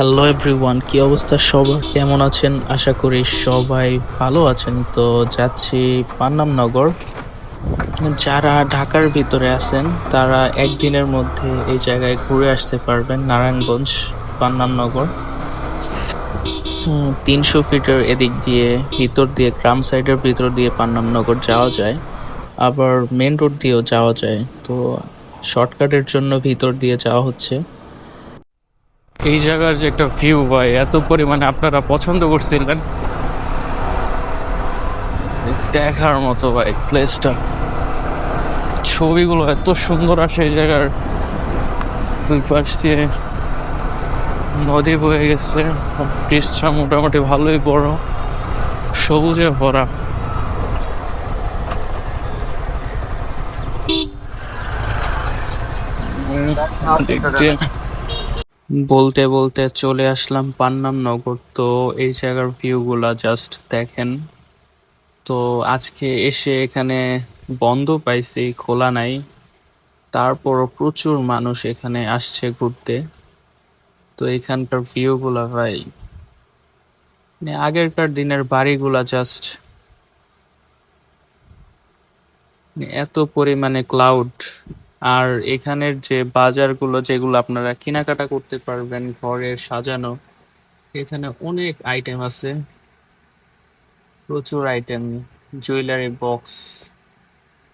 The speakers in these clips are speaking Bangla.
হ্যালো এভরিওয়ান কি অবস্থা? সবার কেমন আছেন? আশা করি সবাই ভালো আছেন। তো যাচ্ছি পান্নাম নগর যারা ঢাকার ভিতরে আছেন, তারা একদিনের মধ্যে এই জায়গায় ঘুরে আসতে পারবেন, নারায়ণগঞ্জ পান্নাম নগর তিনশো ফিটের এদিক দিয়ে, ভিতর দিয়ে, গ্রাম সাইডের ভিতর দিয়ে পান্নাম নগর যাওয়া যায়। আবার মেন রোড দিয়েও যাওয়া যায়। তো শর্টকাটের জন্য ভিতর দিয়ে যাওয়া হচ্ছে। এই জায়গার যে একটা ভিউ ভাই এত পরিমাণে আপনারা পছন্দ করছিলেন। দেখার মতো ভাই প্লেসটা ছবিগুলো এত সুন্দর আসে এই জায়গার। দুই পাশ দিয়ে নদী বয়ে গেছে ব্রিজটা মোটামুটি ভালোই বড় সবুজে ভরা। দেখতে বলতে বলতে চলে আসলাম পান্নাম নগর। তো এই জায়গার ভিউগুলা জাস্ট দেখেন। তো আজকে এসে এখানে বন্ধ পাইছি, খোলা নাই। তারপরও প্রচুর মানুষ এখানে আসছে ঘুরতে। তো এখানকার ভিউগুলা ভাই মানে আগেরকার দিনের বাড়িগুলা জাস্ট এত পরিমাণে ক্লাউড আর এখানের যে বাজারগুলো যেগুলো আপনারা কেনাকাটা করতে পারবেন, ঘরের সাজানো, এখানে অনেক আইটেম আছে। প্রচুর আইটেম জুয়েলারি বক্স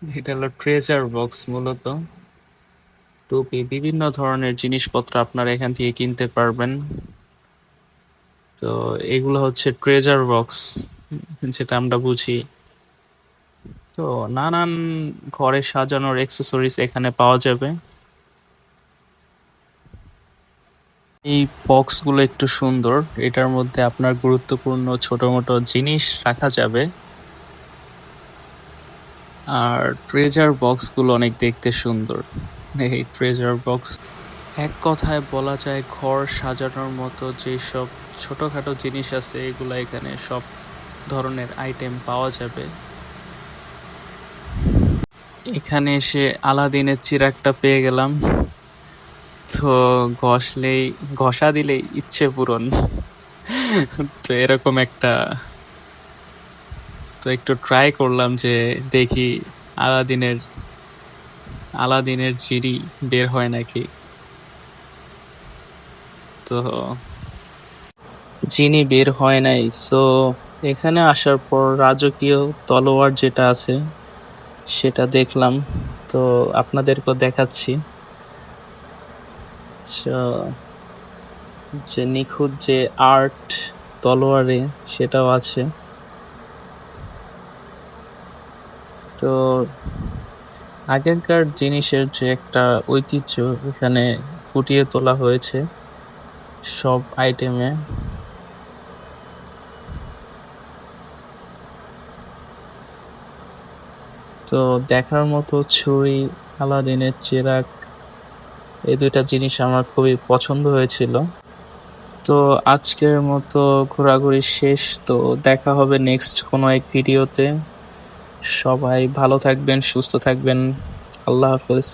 এটা হলো ট্রেজার বক্স মূলত। টুপি, বিভিন্ন ধরনের জিনিসপত্র আপনারা এখান থেকে কিনতে পারবেন। তো এগুলো হচ্ছে ট্রেজার বক্স যেটা আমরা বুঝি। তো নানান ঘরে সাজানোর অ্যাক্সেসরিজ এখানে পাওয়া যাবে। এই বক্সগুলো একটু সুন্দর। এটার মধ্যে আপনার গুরুত্বপূর্ণ ছোট মোটো জিনিস রাখা যাবে। আর ট্রেজার বক্সগুলো অনেক দেখতে সুন্দর। এই ট্রেজার বক্স এক কথায় বলা যায়, ঘর সাজানোর মতো যেসব ছোটখাটো জিনিস আছে, এগুলো এখানে সব ধরনের আইটেম পাওয়া যাবে। এখানে এসে আলাদিনের চিরাগটা পেয়ে গেলাম। তো ঘষলেই, ঘষা দিলেই ইচ্ছে পূরণ। তো এরকম একটা, তো একটু ট্রাই করলাম যে দেখি আলাদিনের আলাদিনের জিরি বের হয় নাকি। তো জিনি বের হয় নাই। সো এখানে আসার পর রাজকীয় তলোয়ার যেটা আছে সেটা দেখলাম তো আপনাদেরকেও দেখাচ্ছি। আচ্ছা, যে নিখুঁত যে আর্ট তলোয়ারে সেটাও আছে। তো আগেকার জিনিসের যে একটা ঐতিহ্য এখানে ফুটিয়ে তোলা হয়েছে সব আইটেমে তো দেখার মতো ছুরি, আলাদিনের চেরাক এই দুইটা জিনিস আমার খুবই পছন্দ হয়েছিল। তো আজকের মতো ঘোরাঘুরি শেষ। তো দেখা হবে নেক্সট কোনো এক ভিডিওতে সবাই ভালো থাকবেন, সুস্থ থাকবেন। আল্লাহ হাফেজ।